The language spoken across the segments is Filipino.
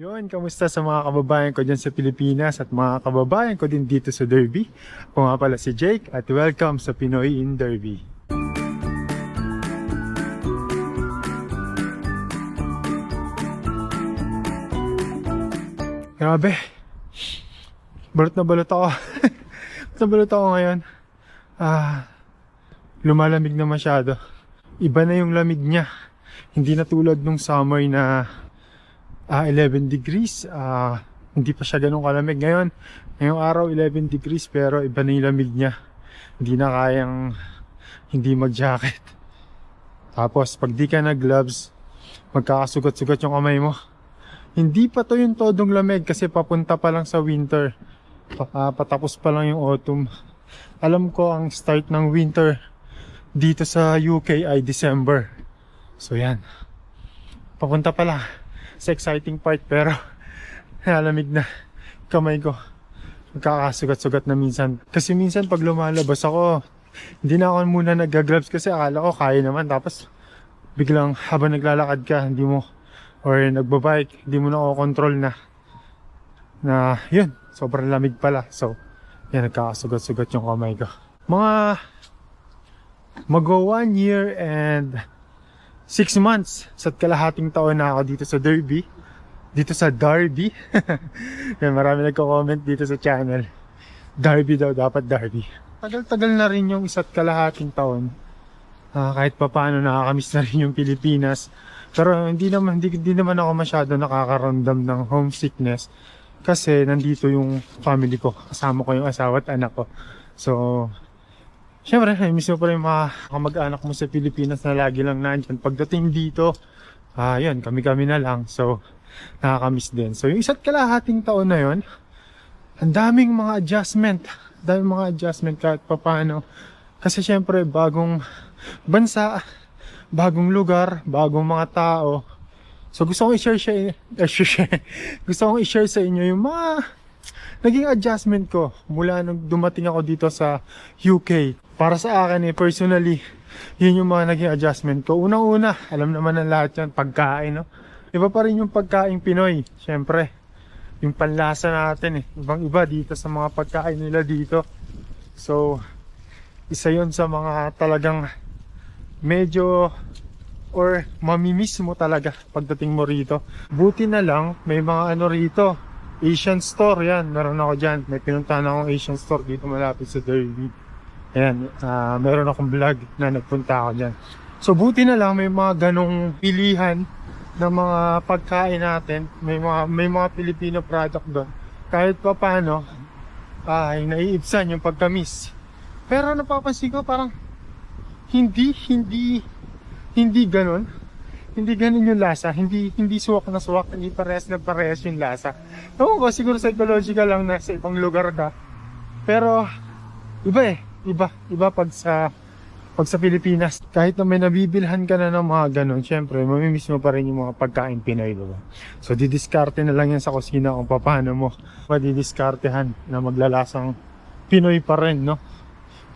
Yun, kamusta sa mga kababayan ko dyan sa Pilipinas at mga kababayan ko din dito sa Derby? Ako nga pala si Jake at welcome sa Pinoy in Derby. Grabe. Balot na balot ako. balot na balot ako ngayon. Ah, lumalamig na masyado. Iba na yung lamig niya. Hindi na tulad nung summer na ah 11 degrees. Ah, hindi pa siya ganun kalamig. Ngayon, ngayong araw 11 degrees pero iba na yung lamig niya. Hindi na kayang hindi mag-jacket. Tapos, pag di ka nag-gloves, magkakasugat-sugat yung kamay mo. Hindi pa to yung todong lamig kasi papunta pa lang sa winter. Pa- ah, patapos pa lang yung autumn. Alam ko ang start ng winter dito sa UK ay December. So yan. Papunta pa lang sa exciting part pero nalamig na kamay ko. Magkakasugat-sugat na minsan. Kasi minsan pag lumalabas ako, hindi na ako muna nag-gloves kasi akala ko kaya naman. Tapos biglang habang naglalakad ka, hindi mo or nagbabike, hindi mo na control na na yun, sobrang lamig pala. So, yan, nagkakasugat-sugat yung kamay ko. Mga Mag-go one year and six months sa kalahating taon na ako dito sa Derby. Dito sa Derby. Yan, marami nagko-comment dito sa channel. Derby daw, dapat Derby. Tagal-tagal na rin yung isa't kalahating taon. Ah, kahit pa paano nakakamiss na rin yung Pilipinas. Pero hindi naman, hindi, hindi naman ako masyado nakakaramdam ng homesickness. Kasi nandito yung family ko. Kasama ko yung asawa at anak ko. So, Siyempre, miss mo pa rin mga kamag-anak mo sa Pilipinas na lagi lang nandyan. Pagdating dito, ah, yun, kami-kami na lang. So, nakakamiss din. So, yung isa't kalahating taon na yun, ang daming mga adjustment. Daming mga adjustment kahit pa paano. Kasi syempre, bagong bansa, bagong lugar, bagong mga tao. So, gusto kong i-share siya, eh, share. gusto kong i-share sa inyo yung mga naging adjustment ko mula nung dumating ako dito sa UK. Para sa akin eh, personally, yun yung mga naging adjustment ko. Unang-una, alam naman ng lahat yan, pagkain, no? Iba pa rin yung pagkain Pinoy, syempre. Yung panlasa natin eh. Ibang iba dito sa mga pagkain nila dito. So, isa yon sa mga talagang medyo or mamimiss mo talaga pagdating mo rito. Buti na lang, may mga ano rito, Asian store yan. Meron ako dyan. May pinuntahan akong Asian store dito malapit sa Derby. Ayan, ah, meron akong vlog na nagpunta ako dyan. So buti na lang may mga ganong pilihan ng mga pagkain natin. May mga, may mga Filipino product doon. Kahit pa paano, ay naiibsan yung pagkamis. Pero napapansin ko parang hindi, hindi, hindi ganon. Hindi ganun yung lasa. Hindi hindi suwak na suwak. Hindi parehas na parehas yung lasa. Ewan ko, siguro psychological lang na sa ibang lugar ka. Pero, iba eh. Iba. Iba pag sa pag sa Pilipinas. Kahit na may nabibilhan ka na ng mga ganun, syempre, mamimiss mo pa rin yung mga pagkain Pinoy, diba? So, didiskarte na lang yan sa kusina kung paano mo madidiskartehan na maglalasang Pinoy pa rin, no?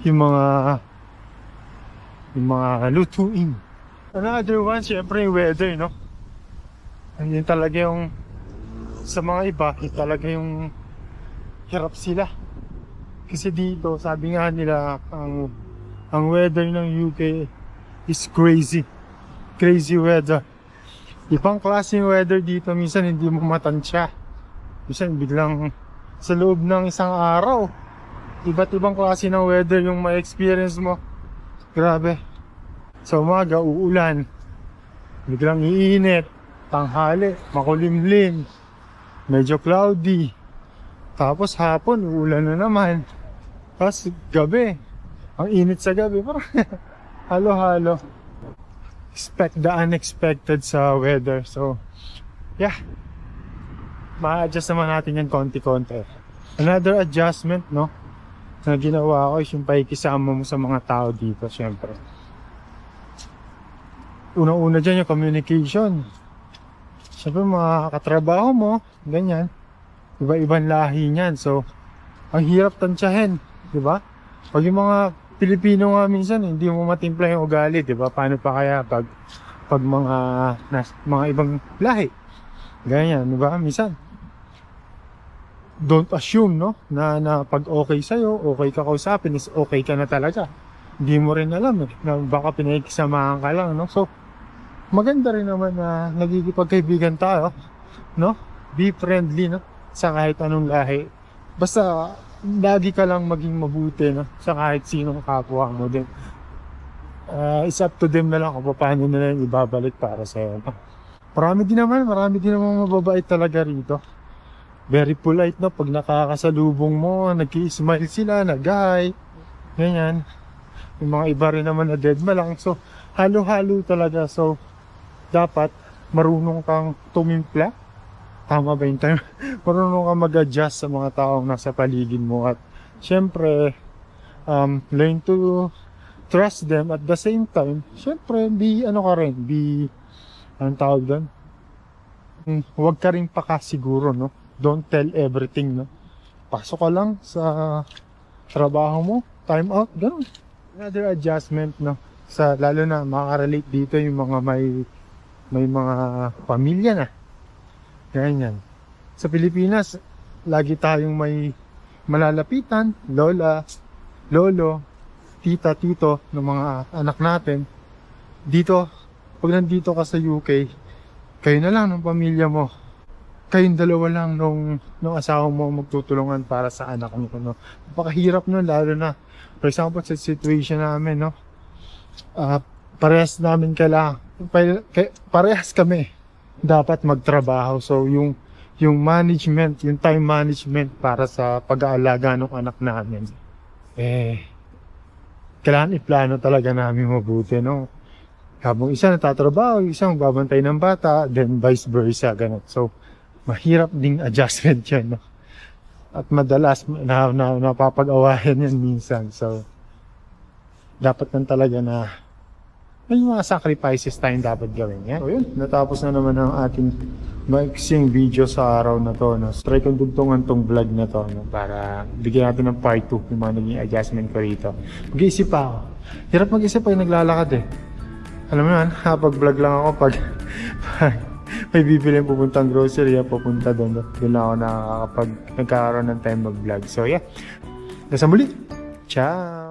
Yung mga yung mga lutuin. Another one, syempre yung weather, no? Ayun talaga yung sa mga iba, yun talaga yung hirap sila. Kasi dito, sabi nga nila, ang ang weather ng UK is crazy. Crazy weather. Ibang klase yung weather dito, minsan hindi mo matansya. Minsan biglang sa loob ng isang araw, iba't ibang klase ng weather yung ma-experience mo. Grabe. Sa umaga, uulan. Biglang iinit. Tanghali, makulimlim. Medyo cloudy. Tapos hapon, uulan na naman. Tapos gabi, ang init sa gabi. Parang halo-halo. Expect the unexpected sa weather. So, yeah. Ma-adjust naman natin yan konti-konti. Another adjustment, no? Na ginawa ko is yung pakikisama mo sa mga tao dito, syempre. Unang-una dyan yung communication. Syempre, mga katrabaho mo, ganyan. Iba-ibang lahi niyan. So, ang hirap tansyahin, di ba? Pag yung mga Pilipino nga minsan, hindi mo matimpla yung ugali, di ba? Paano pa kaya pag pag mga nas, mga ibang lahi? Ganyan, di ba? Minsan, don't assume, no? Na, na pag okay sa'yo, okay ka kausapin, is okay ka na talaga. Hindi mo rin alam, eh, na baka pinakisamahan ka lang, no? So, maganda rin naman na nagkikipagkaibigan tayo, no? Be friendly, no? Sa kahit anong lahi. Basta, lagi ka lang maging mabuti, no? Sa kahit sinong kapwa mo din. Uh, it's up to them na lang kung paano nila yung ibabalik para sa'yo. no? Marami din naman, marami din naman mababait talaga rito. Very polite no, pag nakakasalubong mo, nag-smile sila, nag-hi, ganyan. Yung mga iba rin naman na dead ma lang. So, halo-halo talaga. So, dapat marunong kang tumimpla. Tama ba yung time? marunong kang mag-adjust sa mga taong nasa paligid mo. At, syempre, um, learn to trust them at the same time. Syempre, be, ano ka rin, be, anong tawag doon? Hmm, Huwag ka rin pakasiguro, no? Don't tell everything, no? Pasok ka lang sa trabaho mo, time out, ganun. Another adjustment, no? Sa, lalo na, makaka-relate dito yung mga may, may mga pamilya na. Ganyan. Sa Pilipinas, lagi tayong may malalapitan, lola, lolo, tita, tito ng mga anak natin. Dito, pag nandito ka sa UK, kayo na lang ng pamilya mo. Kayong dalawa lang nung, nung asawa mo magtutulungan para sa anak mo. No? Napakahirap nun, lalo na. For example, sa situation namin, no? Ah, parehas namin kailangan, parehas kami dapat magtrabaho. So, yung, yung management, yung time management para sa pag-aalaga ng anak namin, eh, kailangan iplano talaga namin mabuti, no? Habang isa natatrabaho, isang babantay ng bata, then vice versa, ganun. So, mahirap ding adjustment yan, no? At madalas, na, na, napapag-awayan yan minsan. So, dapat lang talaga na may mga sacrifices tayong dapat gawin. Yan. So, yun. Natapos na naman ang ating maiksing video sa araw na to. No? So, try kong dugtungan tong vlog na to no? para bigyan natin ng part 2 yung mga naging adjustment ko rito. Mag-iisip pa ako. Hirap mag-isip pag naglalakad eh. Alam mo yan, kapag-vlog lang ako pag, pag may bibili pupuntang grocery, pupunta doon. No? Doon ako nakakapag nagkakaroon ng time mag-vlog. So yeah, nasa muli. Ciao!